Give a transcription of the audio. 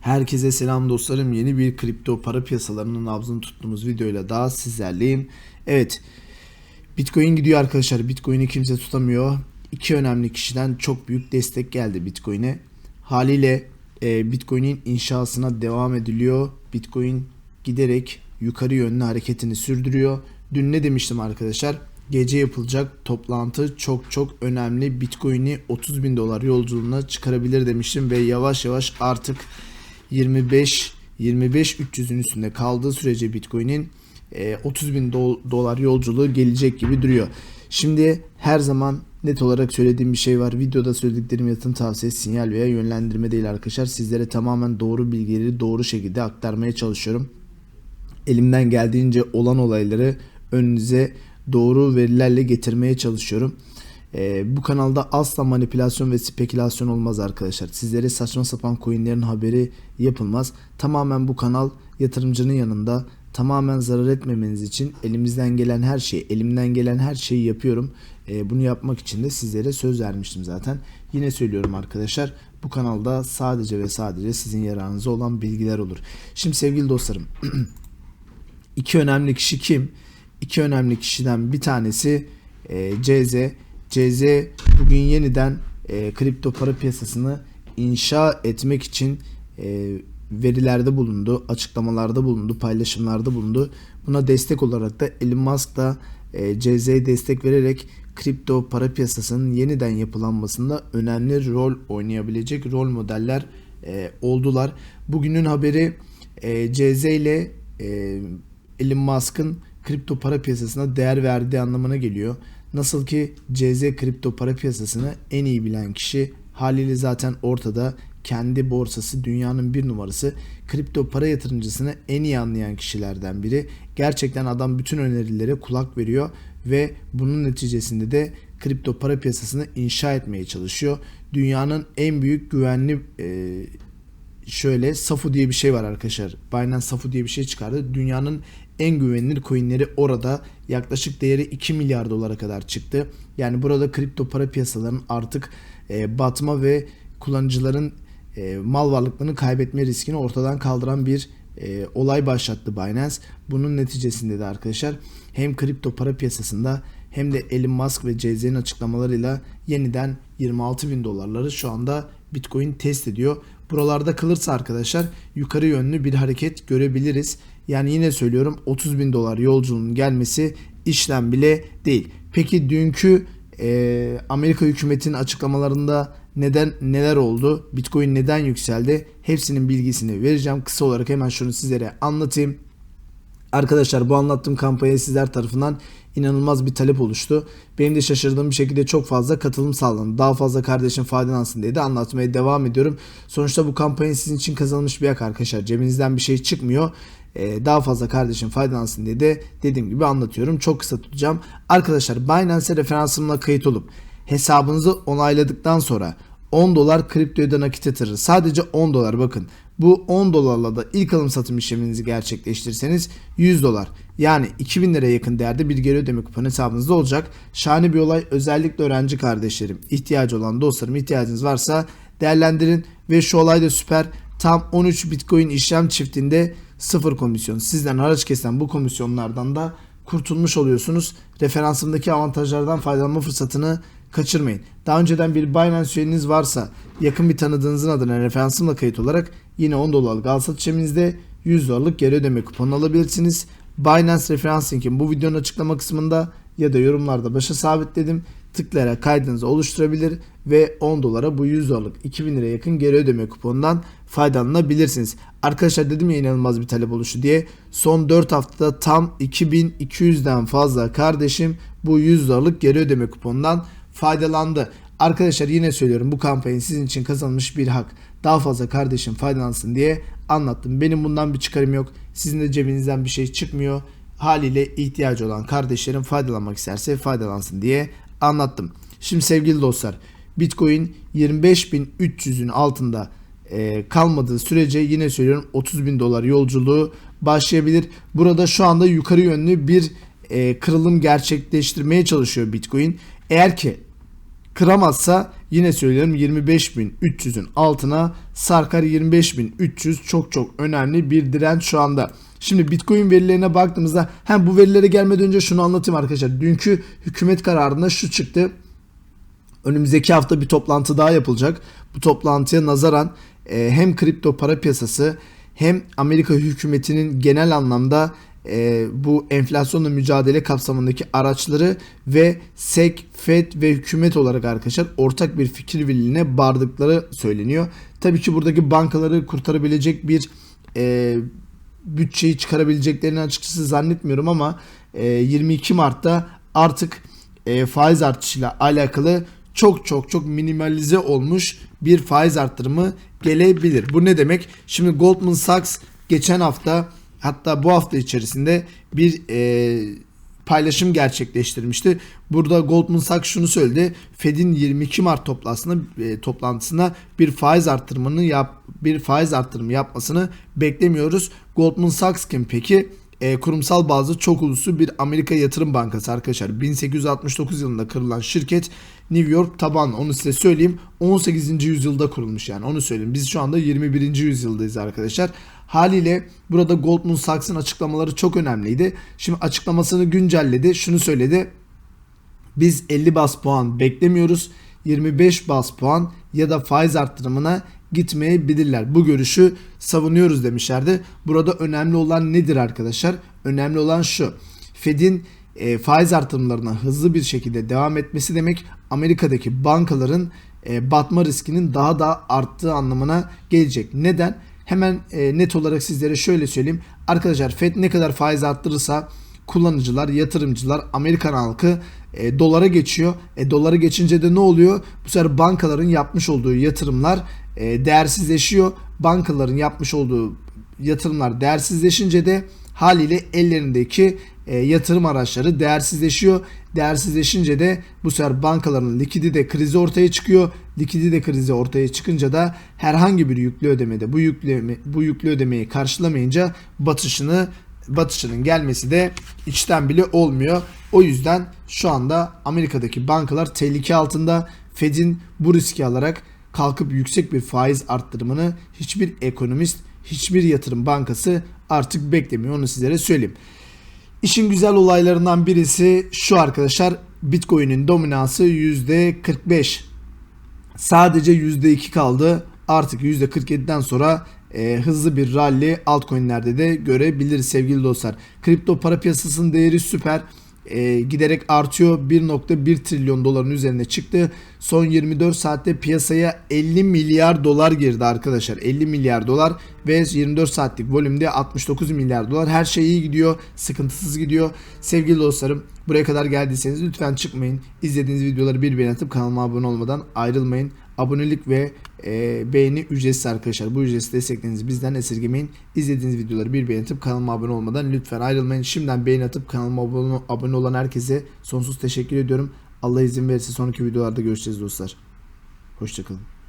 Herkese selam dostlarım. Yeni bir kripto para piyasalarının nabzını tuttuğumuz videoyla daha sizlerleyim. Evet. Bitcoin gidiyor arkadaşlar. Bitcoin'i kimse tutamıyor. İki önemli kişiden çok büyük destek geldi Bitcoin'e. Haliyle e, Bitcoin'in inşasına devam ediliyor. Bitcoin giderek yukarı yönlü hareketini sürdürüyor. Dün ne demiştim arkadaşlar? Gece yapılacak toplantı çok çok önemli. Bitcoin'i 30 bin dolar yolculuğuna çıkarabilir demiştim ve yavaş yavaş artık 25 25 300'ün üstünde kaldığı sürece Bitcoin'in e, 30 bin do- dolar yolculuğu gelecek gibi duruyor. Şimdi her zaman net olarak söylediğim bir şey var. Videoda söylediklerim yatın tavsiye, sinyal veya yönlendirme değil arkadaşlar. Sizlere tamamen doğru bilgileri doğru şekilde aktarmaya çalışıyorum. Elimden geldiğince olan olayları önünüze doğru verilerle getirmeye çalışıyorum. Ee, bu kanalda asla manipülasyon ve spekülasyon olmaz arkadaşlar. Sizlere saçma sapan coinlerin haberi yapılmaz. Tamamen bu kanal yatırımcının yanında tamamen zarar etmemeniz için elimizden gelen her şeyi, elimden gelen her şeyi yapıyorum. Ee, bunu yapmak için de sizlere söz vermiştim zaten. Yine söylüyorum arkadaşlar. Bu kanalda sadece ve sadece sizin yararınıza olan bilgiler olur. Şimdi sevgili dostlarım iki önemli kişi kim? İki önemli kişiden bir tanesi e, CZ. CZ bugün yeniden e, kripto para piyasasını inşa etmek için e, verilerde bulundu, açıklamalarda bulundu, paylaşımlarda bulundu. Buna destek olarak da Elon Musk da e, CZ'ye destek vererek kripto para piyasasının yeniden yapılanmasında önemli rol oynayabilecek rol modeller e, oldular. Bugünün haberi e, CZ ile e, Elon Musk'ın kripto para piyasasına değer verdiği anlamına geliyor. Nasıl ki CZ kripto para piyasasını en iyi bilen kişi haliyle zaten ortada kendi borsası dünyanın bir numarası kripto para yatırımcısını en iyi anlayan kişilerden biri. Gerçekten adam bütün önerilere kulak veriyor ve bunun neticesinde de kripto para piyasasını inşa etmeye çalışıyor. Dünyanın en büyük güvenli e, şöyle Safu diye bir şey var arkadaşlar. Binance Safu diye bir şey çıkardı. Dünyanın en güvenilir coinleri orada yaklaşık değeri 2 milyar dolara kadar çıktı. Yani burada kripto para piyasalarının artık e, batma ve kullanıcıların e, mal varlıklarını kaybetme riskini ortadan kaldıran bir e, olay başlattı Binance. Bunun neticesinde de arkadaşlar hem kripto para piyasasında hem de Elon Musk ve CZ'nin açıklamalarıyla yeniden 26 bin dolarları şu anda Bitcoin test ediyor. Buralarda kalırsa arkadaşlar yukarı yönlü bir hareket görebiliriz. Yani yine söylüyorum 30 bin dolar yolculuğun gelmesi işlem bile değil. Peki dünkü e, Amerika hükümetinin açıklamalarında neden neler oldu? Bitcoin neden yükseldi? Hepsinin bilgisini vereceğim. Kısa olarak hemen şunu sizlere anlatayım. Arkadaşlar bu anlattığım kampanya sizler tarafından inanılmaz bir talep oluştu. Benim de şaşırdığım bir şekilde çok fazla katılım sağlandı. Daha fazla kardeşim faydalansın diye de anlatmaya devam ediyorum. Sonuçta bu kampanya sizin için kazanılmış bir yak arkadaşlar. Cebinizden bir şey çıkmıyor. Ee, daha fazla kardeşim faydalansın diye de dediğim gibi anlatıyorum. Çok kısa tutacağım. Arkadaşlar Binance'e referansımla kayıt olup hesabınızı onayladıktan sonra 10 dolar kriptoya da nakit yatırır. Sadece 10 dolar bakın. Bu 10 dolarla da ilk alım satım işleminizi gerçekleştirirseniz 100 dolar yani 2000 liraya yakın değerde bir geri ödeme kuponu hesabınızda olacak. Şahane bir olay özellikle öğrenci kardeşlerim ihtiyacı olan dostlarım ihtiyacınız varsa değerlendirin ve şu olay da süper. Tam 13 bitcoin işlem çiftinde sıfır komisyon. Sizden haraç kesen bu komisyonlardan da kurtulmuş oluyorsunuz. Referansımdaki avantajlardan faydalanma fırsatını kaçırmayın. Daha önceden bir Binance üyeniz varsa yakın bir tanıdığınızın adına referansımla kayıt olarak yine 10 dolarlık al satış işleminizde 100 dolarlık geri ödeme kuponu alabilirsiniz. Binance referans linkim bu videonun açıklama kısmında ya da yorumlarda başa sabitledim. Tıklayarak kaydınızı oluşturabilir ve 10 dolara bu 100 dolarlık 2000 liraya yakın geri ödeme kuponundan faydalanabilirsiniz. Arkadaşlar dedim ya inanılmaz bir talep oluşu diye. Son 4 haftada tam 2200'den fazla kardeşim bu 100 dolarlık geri ödeme kuponundan faydalandı. Arkadaşlar yine söylüyorum bu kampanya sizin için kazanılmış bir hak. Daha fazla kardeşim faydalansın diye anlattım. Benim bundan bir çıkarım yok. Sizin de cebinizden bir şey çıkmıyor. Haliyle ihtiyacı olan kardeşlerim faydalanmak isterse faydalansın diye anlattım. Şimdi sevgili dostlar Bitcoin 25.300'ün altında e, kalmadığı sürece yine söylüyorum 30 bin dolar yolculuğu başlayabilir. Burada şu anda yukarı yönlü bir e, kırılım gerçekleştirmeye çalışıyor Bitcoin. Eğer ki kıramazsa Yine söylüyorum 25.300'ün altına sarkar 25.300 çok çok önemli bir direnç şu anda. Şimdi Bitcoin verilerine baktığımızda hem bu verilere gelmeden önce şunu anlatayım arkadaşlar. Dünkü hükümet kararında şu çıktı. Önümüzdeki hafta bir toplantı daha yapılacak. Bu toplantıya nazaran e, hem kripto para piyasası hem Amerika hükümetinin genel anlamda e, bu enflasyonla mücadele kapsamındaki araçları ve SEC, FED ve hükümet olarak arkadaşlar ortak bir fikir birliğine vardıkları söyleniyor. Tabii ki buradaki bankaları kurtarabilecek bir e, bütçeyi çıkarabileceklerini açıkçası zannetmiyorum ama e, 22 Mart'ta artık e, faiz artışıyla alakalı çok çok çok minimalize olmuş bir faiz arttırımı gelebilir. Bu ne demek? Şimdi Goldman Sachs geçen hafta hatta bu hafta içerisinde bir e, paylaşım gerçekleştirmişti. Burada Goldman Sachs şunu söyledi. Fed'in 22 Mart toplantısında e, toplantısına bir faiz arttırımını yap bir faiz arttırımı yapmasını beklemiyoruz. Goldman Sachs kim peki? E, kurumsal bazı çok uluslu bir Amerika yatırım bankası arkadaşlar. 1869 yılında kurulan şirket New York tabanlı. Onu size söyleyeyim. 18. yüzyılda kurulmuş yani. Onu söyleyeyim. Biz şu anda 21. yüzyıldayız arkadaşlar. Haliyle burada Goldman Sachs'ın açıklamaları çok önemliydi. Şimdi açıklamasını güncelledi. Şunu söyledi. Biz 50 bas puan beklemiyoruz. 25 bas puan ya da faiz arttırımına gitmeyebilirler. Bu görüşü savunuyoruz demişlerdi. Burada önemli olan nedir arkadaşlar? Önemli olan şu. Fed'in e, faiz artırımlarına hızlı bir şekilde devam etmesi demek Amerika'daki bankaların e, batma riskinin daha da arttığı anlamına gelecek. Neden? Hemen e, net olarak sizlere şöyle söyleyeyim. Arkadaşlar Fed ne kadar faiz arttırırsa kullanıcılar, yatırımcılar, Amerikan halkı e, dolara geçiyor. E, dolara geçince de ne oluyor? Bu sefer bankaların yapmış olduğu yatırımlar e, değersizleşiyor. Bankaların yapmış olduğu yatırımlar değersizleşince de haliyle ellerindeki e, yatırım araçları değersizleşiyor. Değersizleşince de bu sefer bankaların likidite krizi ortaya çıkıyor. Likidite krizi ortaya çıkınca da herhangi bir yüklü ödemede bu yüklü bu yüklü ödemeyi karşılamayınca batışını batışının gelmesi de içten bile olmuyor. O yüzden şu anda Amerika'daki bankalar tehlike altında. Fed'in bu riski alarak kalkıp yüksek bir faiz arttırımını hiçbir ekonomist, hiçbir yatırım bankası artık beklemiyor. Onu sizlere söyleyeyim. İşin güzel olaylarından birisi şu arkadaşlar. Bitcoin'in dominansı %45. Sadece %2 kaldı. Artık %47'den sonra e, hızlı bir rally altcoin'lerde de görebiliriz sevgili dostlar. Kripto para piyasasının değeri süper. E, giderek artıyor. 1.1 trilyon doların üzerine çıktı. Son 24 saatte piyasaya 50 milyar dolar girdi arkadaşlar. 50 milyar dolar ve 24 saatlik volümde 69 milyar dolar. Her şey iyi gidiyor. Sıkıntısız gidiyor. Sevgili dostlarım buraya kadar geldiyseniz lütfen çıkmayın. İzlediğiniz videoları bir beğen atıp kanalıma abone olmadan ayrılmayın. Abonelik ve e, beğeni ücretsiz arkadaşlar. Bu ücretsiz desteklerinizi bizden esirgemeyin. İzlediğiniz videoları bir beğen atıp kanalıma abone olmadan lütfen ayrılmayın. Şimdiden beğeni atıp kanalıma abone olan herkese sonsuz teşekkür ediyorum. Allah izin verirse sonraki videolarda görüşeceğiz dostlar. Hoşçakalın.